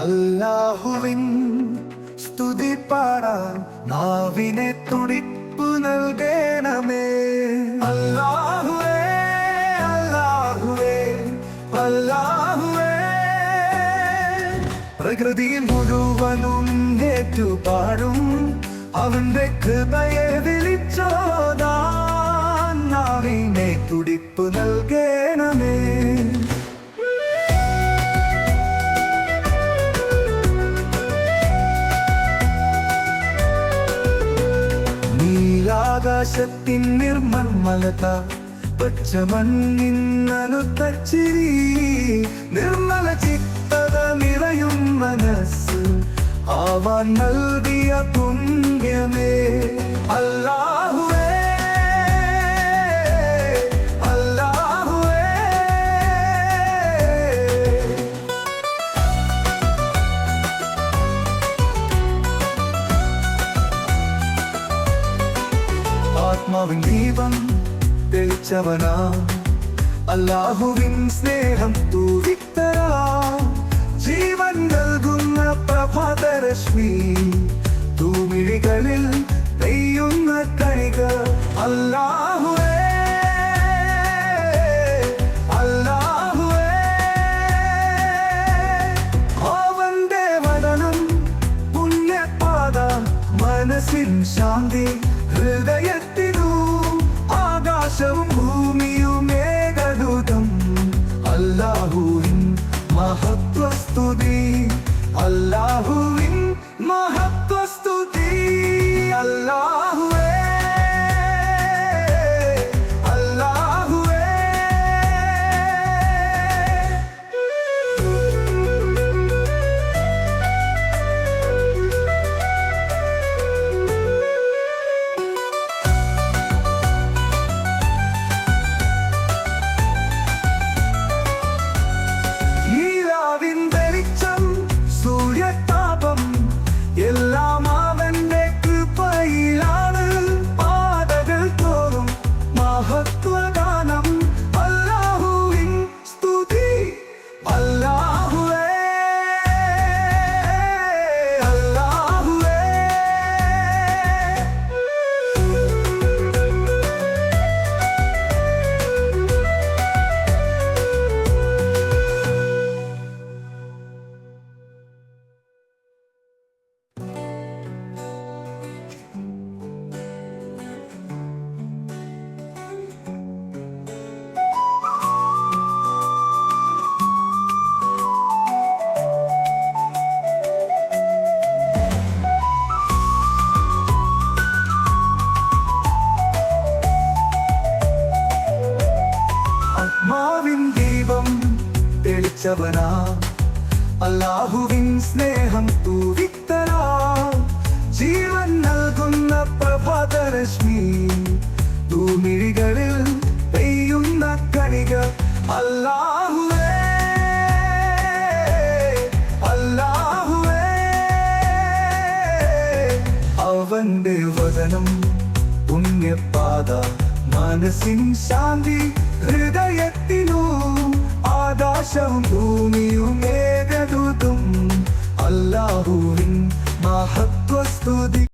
അല്ലാഹുവിൻ സ്തുതി പാടാൻ നാവിനെ തുടിപ്പു നൽകണമേ. അല്ലാഹുവേ അല്ലാഹുവേ അല്ലാഹുവേ. പ്രകൃതി മുഴുവനും ഏറ്റുപാടും അവന്റെ കൃപയെ വിളിച്ചോതാൻ നാവിനെ തുടിപ്പ് നൽകേ. നീലാകാശത്തിൻ നിർമ്മലത പച്ചമണ്ണിന്നലു തച്ചിരി നിർമ്മല ചിത്തത നിറയും മനസ്സ്. ആവാൻ നൽകിയ പുണ്യമേ അല്ലാഹുവേ ആത്മാവിൻ ദീപം തെളിച്ചവനാ. അല്ലാഹുവിൻ സ്നേഹം തൂവിത്തരാ ജീവൻ നൽകുന്ന പ്രഭാതരശ്മി തൂമിഴികളിൽ തെയ്യുന്ന കണിക അല്ലാഹുവേ ശാന്തി ഹൃദയത്തിനു ആകാശവും ഭൂമിയും ഏകദൂതം. അല്ലാഹുവിൻ മഹത്വസ്തുതി. അല്ലാഹുവിൻ മഹത്വസ്തുതി തെളിച്ചവനാ അല്ലാഹുവിൻ സ്നേഹം തൂവിത്തരാ. ജീവൻ നൽകുന്ന പ്രഭാതരശ്മി തൂമിഴികളിൽ പെയ്യുന്ന കണിക. അല്ലാഹുവേ. അവന്റെ വചനം പുണ്യപാത. മനസ്സിൻ ശാന്തി ഹൃദയത്തിനു ആകാശവും ഭൂമിയും ഏകദൂതും. അല്ലാഹുവിൻ മഹത്വസ്തുതി